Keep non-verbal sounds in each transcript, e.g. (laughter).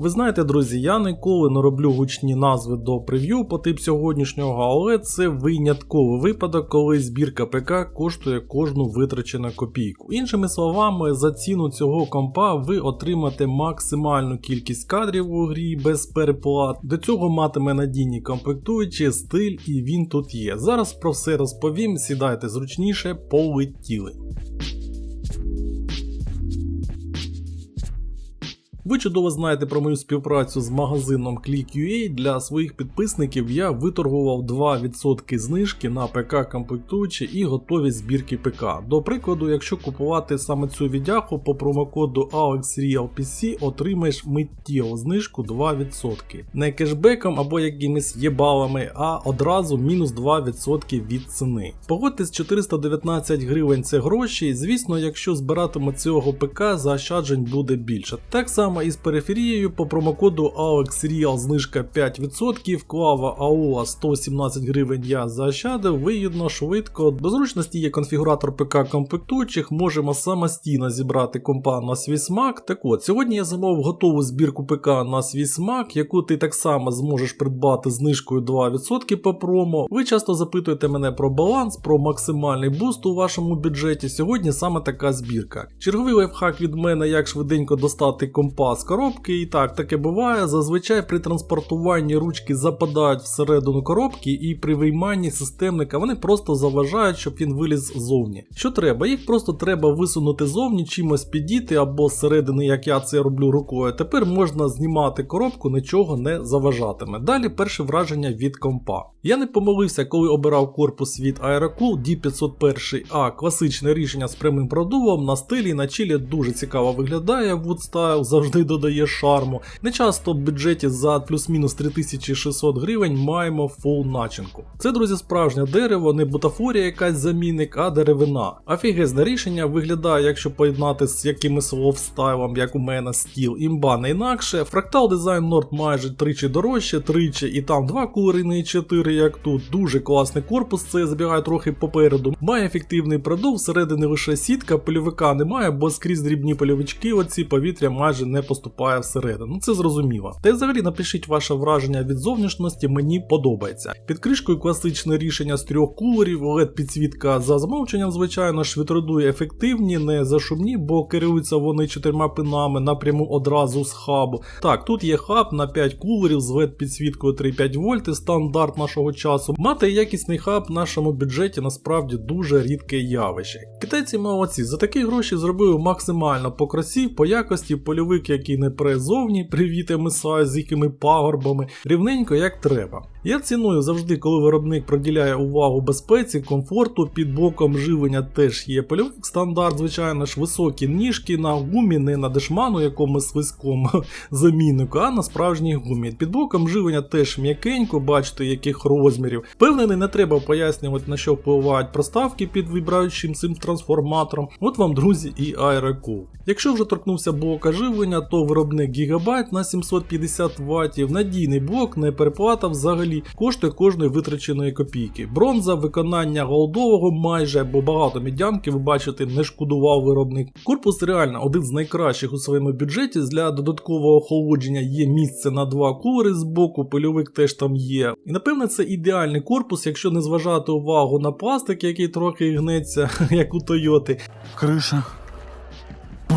Ви знаєте, друзі, я ніколи не роблю гучні назви до прев'ю по тип сьогоднішнього, але це винятковий випадок, коли збірка ПК коштує кожну витрачену копійку. Іншими словами, за ціну цього компа ви отримаєте максимальну кількість кадрів у грі без переплат. До цього матиме надійні комплектуючі, стиль і він тут є. Зараз про все розповім, сідайте зручніше, полетіли. Ви чудово знаєте про мою співпрацю з магазином Click.ua. Для своїх підписників я виторгував 2% знижки на ПК комплектуючі і готові збірки ПК. До прикладу, якщо купувати саме цю віддяху по промокоду AlexRealPC, отримаєш миттєву знижку 2%. Не кешбеком або якимись єбалами, а одразу мінус 2% від ціни. Погодьтесь, 419 гривень це гроші. Звісно, якщо збиратиме цього ПК, заощаджень буде більше. Так само і з периферією по промокоду AlexReal знижка 5%, клава AOA 117 гривень я заощадив, вигідно, швидко. До зручності є конфігуратор ПК комплектуючих, можемо самостійно зібрати компа на свій смак. Так от, сьогодні я замовив готову збірку ПК на свій смак, яку ти так само зможеш придбати знижкою 2% по промо. Ви часто запитуєте мене про баланс, про максимальний буст у вашому бюджеті. Сьогодні саме така збірка. Черговий лайфхак від мене, як швиденько достати компа з коробки, і так таке буває. Зазвичай при транспортуванні ручки западають всередину коробки, і при вийманні системника вони просто заважають, щоб він виліз зовні. Що треба? Їх просто треба висунути зовні, чимось підійти або зсередини, як я це роблю рукою. Тепер можна знімати коробку, нічого не заважатиме. Далі перше враження від компа. Я не помилився, коли обирав корпус від Aerocool D501A, класичне рішення з прямим продувом на стилі на чілі дуже цікаво виглядає, Woodstyle завжди додає шарму. Не часто в бюджеті за плюс-мінус 3600 гривень маємо фул начинку. Це, друзі, справжнє дерево, не бутафорія якась замінник, а деревина. Офігезне рішення виглядає, якщо поєднати з якимось лофстайлом, як у мене стіл, імба не інакше. Фрактал дизайн Nord майже тричі дорожче, тричі, і там два кулери, не 4, як тут. Дуже класний корпус, це забігає трохи попереду. Має ефективний продув, всередині лише сітка, польовика немає, бо скрізь дрібні польовички, оці повітря майже не поступає всередину. Ну це зрозуміло. Та й взагалі напишіть ваше враження від зовнішності, мені подобається. Під кришкою класичне рішення з трьох кулерів, led підсвітка за замовченням, звичайно, швидкодує ефективні, не зашумні, бо керуються вони чотирма пинами напряму одразу з хабу. Так, тут є хаб на 5 кулерів з led підсвіткою 3,5 вольти, стандарт нашого часу. Мати якісний хаб в нашому бюджеті насправді дуже рідке явище. Китайці молодці, за такі гроші зробили максимально по красі, по якості, польовик, який не призовні зовні, меса з якими пагорбами, рівненько як треба. Я ціную завжди, коли виробник приділяє увагу безпеці, комфорту, під боком живлення теж є польовик стандарт, звичайно ж, високі ніжки на гумі, не на дешману, якому слизькому (laughs) заміннику, а на справжній гумі. Під боком живлення теж м'якенько, бачите, яких розмірів. Впевнений, не треба пояснювати, на що впливають проставки під вібраючим цим трансформатором. От вам, друзі, і аерокул. Якщо вже торкнувся блока живлення, то виробник Гігабайт на 750 Вт, надійний блок, не переплата взагалі коштує кожної витраченої копійки. Бронза, виконання голдового майже, бо багато медянки, ви бачите, не шкодував виробник. Корпус реально один з найкращих у своєму бюджеті. Для додаткового охолодження є місце на два кулери з боку, пильовик теж там є. І напевне це ідеальний корпус, якщо не зважати увагу на пластик, який трохи гнеться, (laughs) як у Тойоти. Крыша.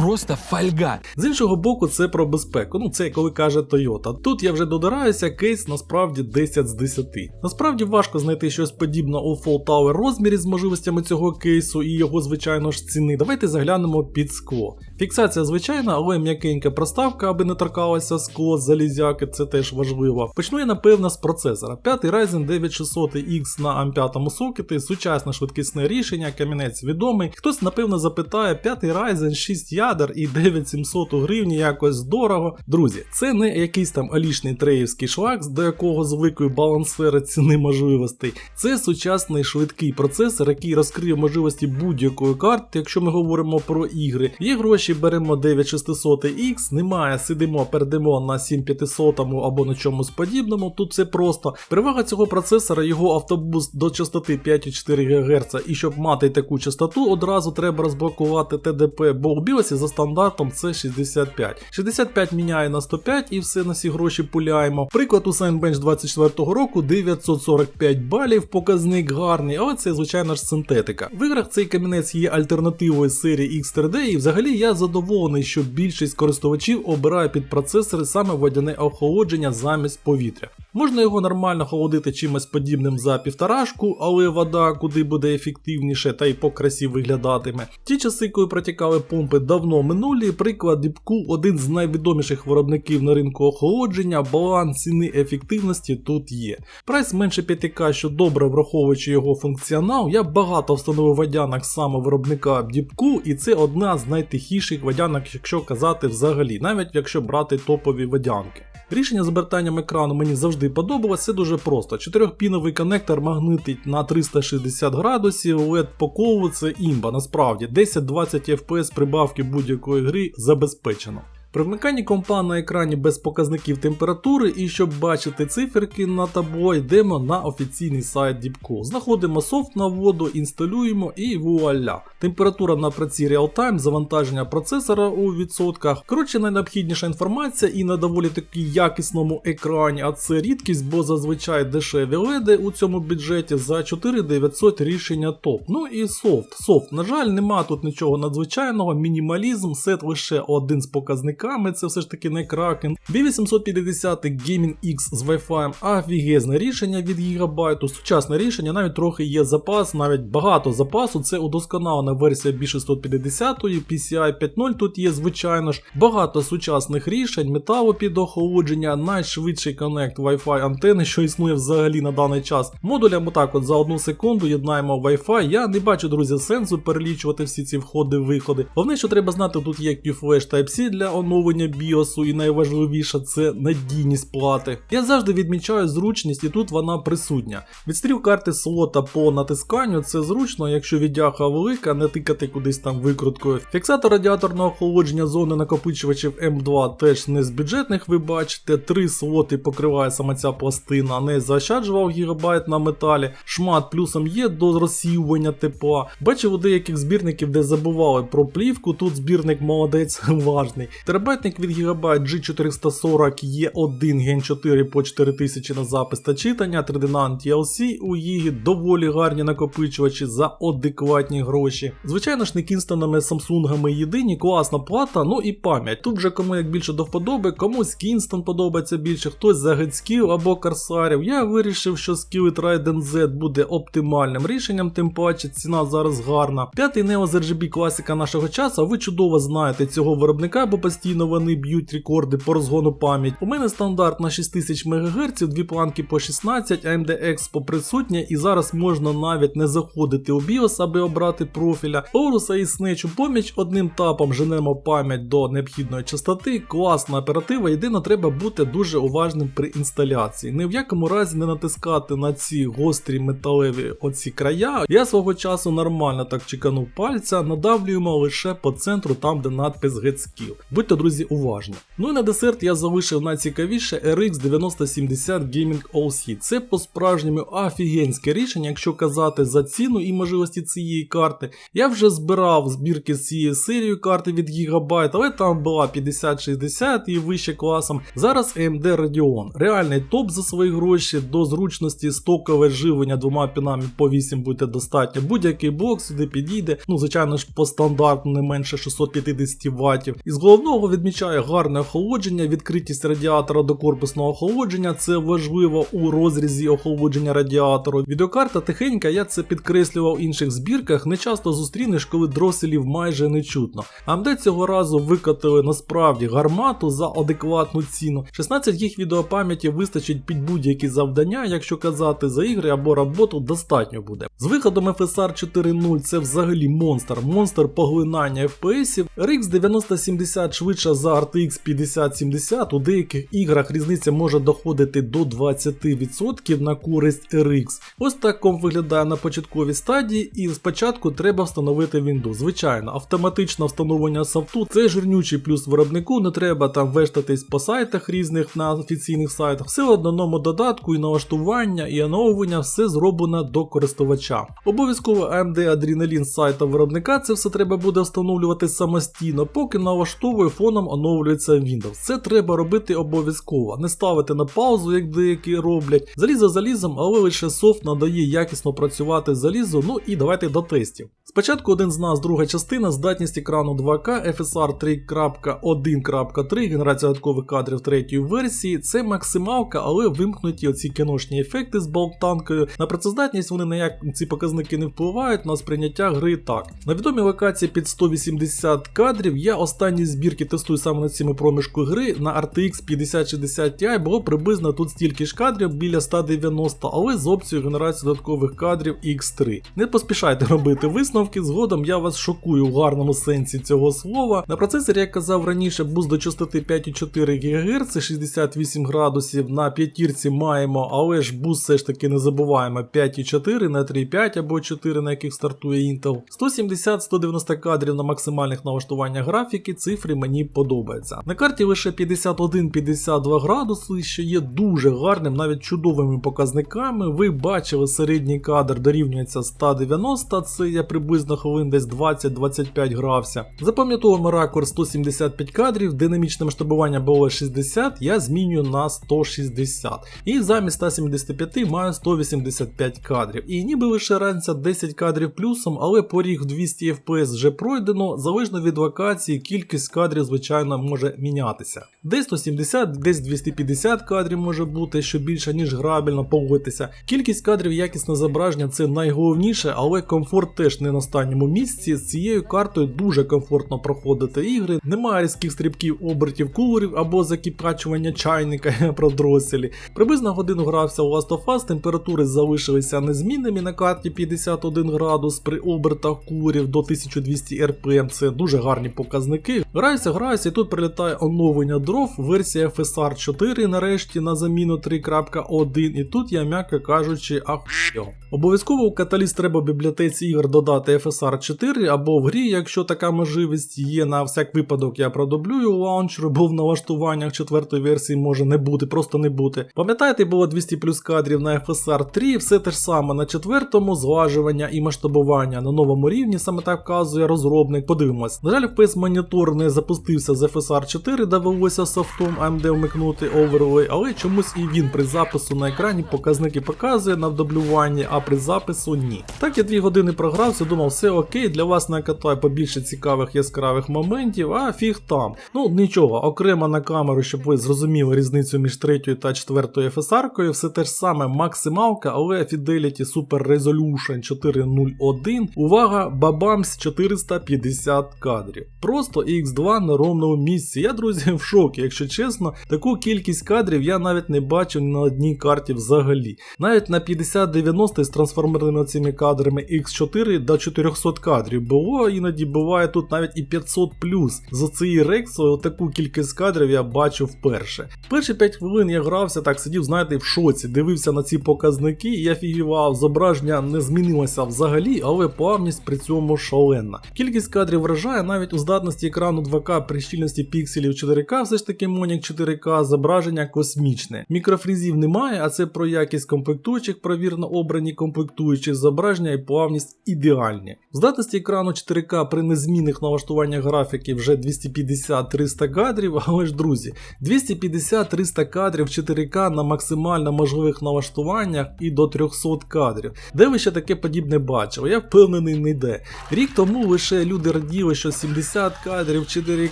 Просто фольга. З іншого боку, це про безпеку. Ну це коли каже Toyota. Тут я вже додираюся, кейс насправді 10 з 10. Насправді важко знайти щось подібне у Fall Tower розмірі з можливостями цього кейсу і його, звичайно ж, ціни. Давайте заглянемо під скло. Фіксація звичайна, але м'якенька проставка, аби не торкалося скло, залізяки, це теж важливо. Почну я напевно з процесора. 5 Ryzen 9600X на M5 сокеті, сучасне швидкісне рішення, камінець відомий. Хтось, напевно, запитає, 5 Ryzen 6 ядер і 9700 у гривні якось дорого. Друзі, це не якийсь там алішний треївський шлакс, до якого звикли балансери ціни можливостей. Це сучасний швидкий процесор, який розкриє можливості будь-якої карти, якщо ми говоримо про ігри. Є гроші чи беремо 9600X, немає, сидимо, передимо на 7500 або на чомусь подібному. Тут все просто. Перевага цього процесора, його автобус до частоти 5,4 ГГц, і щоб мати таку частоту, одразу треба розблокувати TDP, бо у BIOS за стандартом це 65. 65 міняє на 105 і все на всі гроші пуляємо. Приклад у Signbench 24 року 945 балів, показник гарний, але це звичайно ж синтетика. В іграх цей камінець є альтернативою серії X3D, і взагалі я задоволений, що більшість користувачів обирає під процесори саме водяне охолодження замість повітря. Можна його нормально холодити чимось подібним за півторашку, але вода куди буде ефективніше та й по красі виглядатиме. Ті часи, коли протікали помпи, давно минулі. Приклад Діпку один з найвідоміших виробників на ринку охолодження, баланс ціни ефективності тут є. Прайс менше 5К, що добре враховуючи його функціонал, я багато встановив водянок саме виробника Діпку, і це одна з найтихіших водянок, якщо казати взагалі, навіть якщо брати топові водянки. Рішення з обертанням екрану мені завжди подобалось, це дуже просто. Чотирьохпіновий коннектор магнитить на 360 градусів, LED по колу це імба, насправді 10-20 FPS прибавки будь-якої гри забезпечено. При вмиканні компа на екрані без показників температури, і щоб бачити циферки на табло, йдемо на офіційний сайт Deepcool. Знаходимо софт на воду, інсталюємо і вуаля. Температура на праці реалтайм, завантаження процесора у відсотках. Коротше, найнеобхідніша інформація і на доволі таки якісному екрані, а це рідкість, бо зазвичай дешеві леди у цьому бюджеті за 4900 рішення топ. Ну і софт. Софт, на жаль, нема тут нічого надзвичайного, мінімалізм, сет лише один з показників це все ж таки не Kraken. B850 Gaming X з Wi-Fi, офігезне рішення від гігабайту, сучасне рішення, навіть трохи є запас, навіть багато запасу. Це удосконалена версія B650, PCI 5.0 тут є, звичайно ж, багато сучасних рішень, металу під охолодження, найшвидший коннект Wi-Fi антени, що існує взагалі на даний час. Модулям отак от за одну секунду єднаємо Wi-Fi. Я не бачу, друзі, сенсу перелічувати всі ці входи-виходи. Головне, що треба знати, тут є Q-Flash Type-C для оновлення BIOS, і найважливіше це надійність плати. Я завжди відмічаю зручність, і тут вона присутня. Відстріл карти слота по натисканню це зручно, якщо віддяха велика, не тикати кудись там викруткою. Фіксатор радіаторного охолодження зони накопичувачів М2 теж не з бюджетних, ви бачите. Три слоти покриває сама ця пластина, не заощаджував гігабайт на металі. Шмат плюсом є до розсіювання тепла. Бачив у деяких збірників, де забували про плівку, тут збірник молодець (laughs) важний. Терабайтник від Gigabyte G440 є 1 Gen 4 по 4000 на запис та читання, 3D NAND TLC у Їгі доволі гарні накопичувачі за адекватні гроші. Звичайно ж, не кінстонами Samsung єдині, класна плата, ну і пам'ять. Тут же кому як більше до вподоби, комусь Kingston подобається більше, хтось за Getskill або Корсарів. Я вирішив, що Skillet Raiden Z буде оптимальним рішенням, тим паче ціна зараз гарна. П'ятий Neo RGB класика нашого часу, ви чудово знаєте цього виробника, бо постійно вони б'ють рекорди по розгону пам'ять. У мене стандарт на 6000 МГц, дві планки по 16, AMD Expo присутня, і зараз можна навіть не заходити у BIOS, аби обрати профіля. Оруса і Snatch у поміч одним тапом женемо пам'ять до необхідної частоти. Класна оператива, єдине треба бути дуже уважним при інсталяції. Ні в якому разі не натискати на ці гострі металеві оці края. Я свого часу нормально так чеканув пальця, надавлюємо лише по центру, там де надпис Get Skill. Будьте, друзі, уважні. Ну і на десерт я залишив найцікавіше RX 9070 Gaming OC. Це по-справжньому офігенське рішення, якщо казати за ціну і можливості цієї карти. Я вже збирав збірки з цією серією карти від Gigabyte, але там була 5060 і вище класом. Зараз AMD Radeon. Реальний топ за свої гроші, до зручності стокове живлення двома пінами по 8 буде достатньо. Будь-який блок сюди підійде. Ну, звичайно ж, по стандарту не менше 650 Вт. Із головного відмічає гарне охолодження, відкритість радіатора до корпусного охолодження. Це важливо у розрізі охолодження радіатору. Відеокарта тихенька, я це підкреслював в інших збірках. Не часто зустрінеш, коли дроселів майже не чутно. AMD цього разу викатили насправді гармату за адекватну ціну. 16 гіг відеопам'яті вистачить під будь-які завдання, якщо казати за ігри або роботу, достатньо буде. З виходом FSR 4.0 це взагалі монстр, монстр поглинання FPS. RX 9070 швидко швидша за RTX 5070, у деяких іграх різниця може доходити до 20% на користь RX. Ось так комп виглядає на початковій стадії, і спочатку треба встановити Windows. Звичайно, автоматичне встановлення софту це жирнючий плюс виробнику, не треба там вештатись по сайтах різних на офіційних сайтах. Все в одному додатку і налаштування, і оновлення все зроблено до користувача. Обов'язково AMD Adrenalin з сайта виробника це все треба буде встановлювати самостійно, поки налаштовує фоном оновлюється Windows. Це треба робити обов'язково, не ставити на паузу, як деякі роблять. Залізо залізом, але лише софт надає якісно працювати залізу. Ну і давайте до тестів. Спочатку один з нас, друга частина, здатність екрану 2К, FSR 3.1.3, генерація додаткових кадрів третьої версії. Це максималка, але вимкнуті оці кіношні ефекти з болтанкою. На працездатність вони ніяк ці показники не впливають, на сприйняття гри так. На відомій локації під 180 кадрів я останні збірки тестую саме на цьому проміжку гри. На RTX 5060 Ti було приблизно тут стільки ж кадрів біля 190, але з опцією генерації додаткових кадрів X3. Не поспішайте робити висновки, згодом я вас шокую в гарному сенсі цього слова. На процесорі, як казав раніше, буз до частоти 5,4 ГГц, 68 градусів. На п'ятірці маємо, але ж буз все ж таки не забуваємо 5,4 на 3,5 або 4, на яких стартує Intel. 170-190 кадрів на максимальних налаштуваннях графіки, цифри мені подобаються. На карті лише 51-52 градуси, що є дуже гарним, навіть чудовими показниками. Ви бачили, середній кадр дорівнюється 190, це я приблизно хвилин десь 20-25 грався. Запам'ятовуємо ракурс 175 кадрів, динамічне масштабування було 60, я змінюю на 160. І замість 175 маю 185 кадрів. І ніби лише разниця 10 кадрів плюсом, але поріг в 200 FPS вже пройдено, залежно від локації, кількість кадрів, звичайно, може мінятися. Десь 170, десь 250 кадрів може бути, що більше, ніж грабельно погодьтеся. Кількість кадрів якісне зображення це найголовніше, але комфорт теж не на останньому місці. З цією картою дуже комфортно проходити ігри, немає різких стрибків обертів кулерів або закіпачування чайника (laughs) про дроселі. Приблизно годину грався у Last of Us, температури залишилися незмінними на карті 51 градус при обертах кулерів до 1200 RPM. Це дуже гарні показники. Граюся, граюся, і тут прилітає оновлення дров, версія FSR 4 нарешті на заміну 3.1, і тут я, м'яко кажучи, ахуєв. Обов'язково у каталіст треба в бібліотеці ігор додати FSR 4 або в грі, якщо така можливість є. На всяк випадок я продублюю лаунчер, бо в налаштуваннях четвертої версії може не бути, просто не бути. Пам'ятаєте, було 200 плюс кадрів на FSR 3, все те ж саме на четвертому, зважування і масштабування на новому рівні, саме так вказує розробник. Подивимось. На жаль, FPS монітор не запустився з FSR 4, довелося софтом AMD вмикнути Overlay, але чомусь і він при запису на екрані показники показує на вдублюванні, а при запису ні. Так я дві години програвся, думав, все окей, для вас накатаю побільше цікавих яскравих моментів, а фіг там. Ну нічого, окремо на камеру, щоб ви зрозуміли різницю між третьою та четвертою FSR-кою, все те ж саме максималка, але Fidelity Super Resolution 401. Увага, бабамс 450 кадрів. Просто X2 на ровному місці. Я, друзі, (laughs) в шокі, якщо чесно, таку кількість кадрів я навіть не бачив на одній карті взагалі. Навіть на 5090 з трансформерними цими кадрами X4 до 400 кадрів було, іноді буває тут навіть і 500 плюс. За цією рексою таку кількість кадрів я бачив вперше. Перші 5 хвилин я грався, так сидів, знаєте, в шоці, дивився на ці показники, і я фігівав, зображення не змінилося взагалі, але плавність при цьому шалена. Кількість кадрів вражає навіть у здатності екрану 2К при щільності пікселів 4К, все ж таки Монік 4К, зображення космічне. Мікрофрізів немає, а це про якість комплектуючих, провірно обрані комплектуючі зображення і плавність ідеальні. Здатності екрану 4К при незмінних налаштуваннях графіки вже 250-300 кадрів, (laughs) але ж друзі, 250-300 кадрів 4К на максимально можливих налаштуваннях і до 300 кадрів. Де ви ще таке подібне бачили? Я впевнений не йде. Рік тому лише люди раділи, що 70 кадрів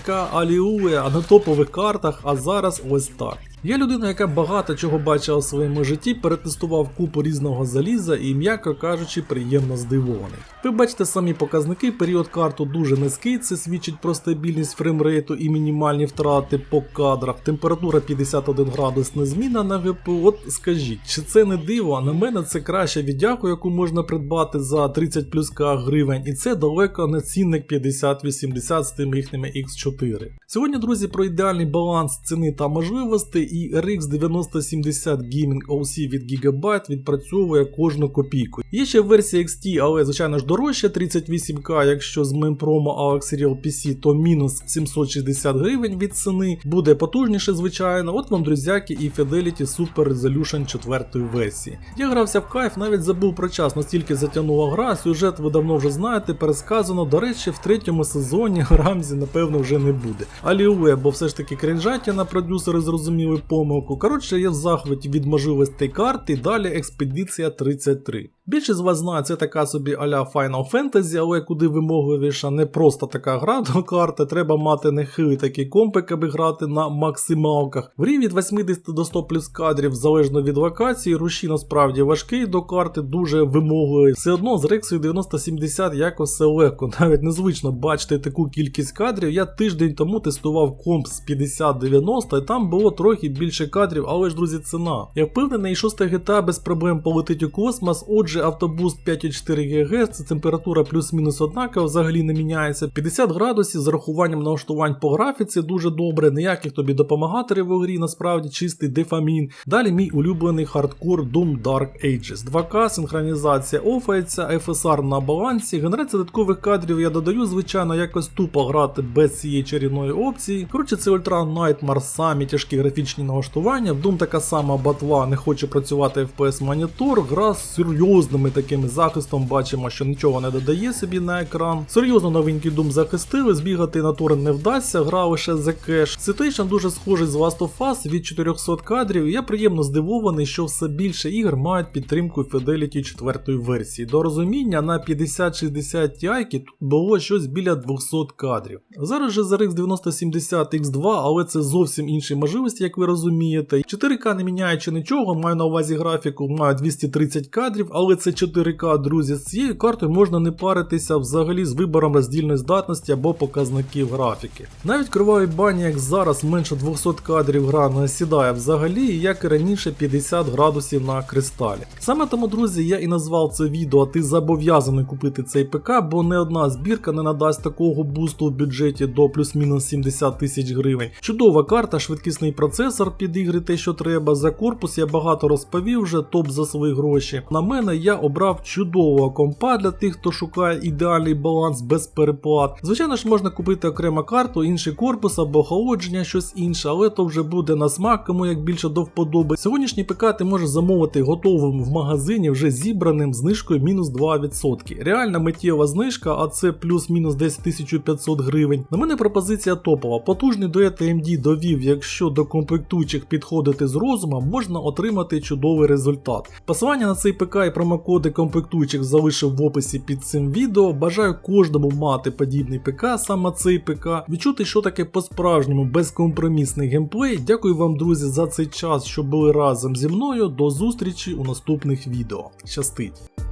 4К аліує, на топових картах, а зараз ось так. Я людина, яка багато чого бачила в своєму житті, перетестував купу різного заліза і, м'яко кажучи, приємно здивований. Ви бачите самі показники, період карту дуже низький, це свідчить про стабільність фреймрейту і мінімальні втрати по кадрах. Температура 51 градус незмінна на ГПУ. От скажіть, чи це не диво? А на мене це краща віддяку, яку можна придбати за 30 плюс к гривень, і це далеко не цінник 50-80 з тими їхніми X4. Сьогодні, друзі, про ідеальний баланс ціни та можливостей і RX 9070 Gaming OC від Gigabyte відпрацьовує кожну копійку. Є ще версія XT, але звичайно ж дорожче 38к, якщо з моїм промо Alex Real PC, то мінус 760 гривень від ціни. Буде потужніше, звичайно. От вам, друзяки, і Fidelity Super Resolution 4 версії. Я грався в кайф, навіть забув про час, настільки затягнула гра. Сюжет ви давно вже знаєте, пересказано. До речі, в третьому сезоні (laughs) Рамзі, напевно, вже не буде. Алілуя, бо все ж таки крінжатіна продюсери зрозуміли помилку. Коротше, я в захваті від можливостей карти, далі експедиція 33. Більшість з вас знає, це така собі а-ля Final Fantasy, але куди вимогливіша не просто така гра до карти, треба мати нехилий такий компик, аби грати на максималках. В грі від 80 до 100 плюс кадрів, залежно від локації, руші насправді важкий до карти, дуже вимогливий. Все одно з Рексою 9070 якось все легко, (laughs) навіть незвично бачити таку кількість кадрів. Я тиждень тому тестував комп з 50-90 і там було трохи більше кадрів, але ж друзі, ціна. Я впевнений, 6 GTA без проблем полетить у космос, отже, автобуст 5,4 ГГц, це температура плюс-мінус однакова, взагалі не міняється. 50 градусів з зарахуванням налаштувань по графіці дуже добре, ніяких тобі допомагаторів у грі, насправді чистий дефамін. Далі мій улюблений хардкор Doom Dark Ages. 2К, синхронізація офається, FSR на балансі, генерація додаткових кадрів я додаю, звичайно, якось тупо грати без цієї чарівної опції. Коротше, це Ultra Nightmare, самі тяжкі графічні налаштування. В Doom така сама батва, не хоче працювати FPS монітор, гра з серйозними такими захистом, бачимо, що нічого не додає собі на екран. Серйозно новенький Doom захистили, збігати на торрент не вдасться, гра лише за кеш. Citation дуже схожий з Last of Us від 400 кадрів, я приємно здивований, що все більше ігр мають підтримку Fidelity 4 версії. До розуміння на 5060 Ti тут було щось біля 200 кадрів. Зараз же за RX 9070 X2, але це зовсім інші можливості, як ви розумієте. 4К не міняючи нічого, маю на увазі графіку, маю 230 кадрів, але це 4К, друзі. З цією картою можна не паритися взагалі з вибором роздільної здатності або показників графіки. Навіть криваві бані, як зараз, менше 200 кадрів гра не сідає взагалі, як і раніше 50 градусів на кристалі. Саме тому, друзі, я і назвав це відео, ти зобов'язаний купити цей ПК, бо не одна збірка не надасть такого бусту в бюджеті до плюс-мінус 70 тисяч гривень. Чудова карта, швидкісний процесор під ігри, те, що треба. За корпус я багато розповів вже, топ за свої гроші. На мене я обрав чудового компа для тих, хто шукає ідеальний баланс без переплат. Звичайно ж, можна купити окрему карту, інший корпус або охолодження, щось інше, але то вже буде на смак, кому як більше до вподоби. Сьогоднішній ПК ти можеш замовити готовим в магазині, вже зібраним знижкою мінус 2%. Реальна миттєва знижка, а це плюс-мінус десь 1500 гривень. На мене пропозиція топова. Потужний дует AMD довів, якщо до комплектуючих підходити з розумом, можна отримати чудовий результат. Посилання на цей ПК і промокоди комплектуючих залишив в описі під цим відео. Бажаю кожному мати подібний ПК, саме цей ПК, відчути, що таке по-справжньому безкомпромісний геймплей. Дякую вам, друзі, за цей час, що були разом зі мною. До зустрічі у наступних відео. Щастить!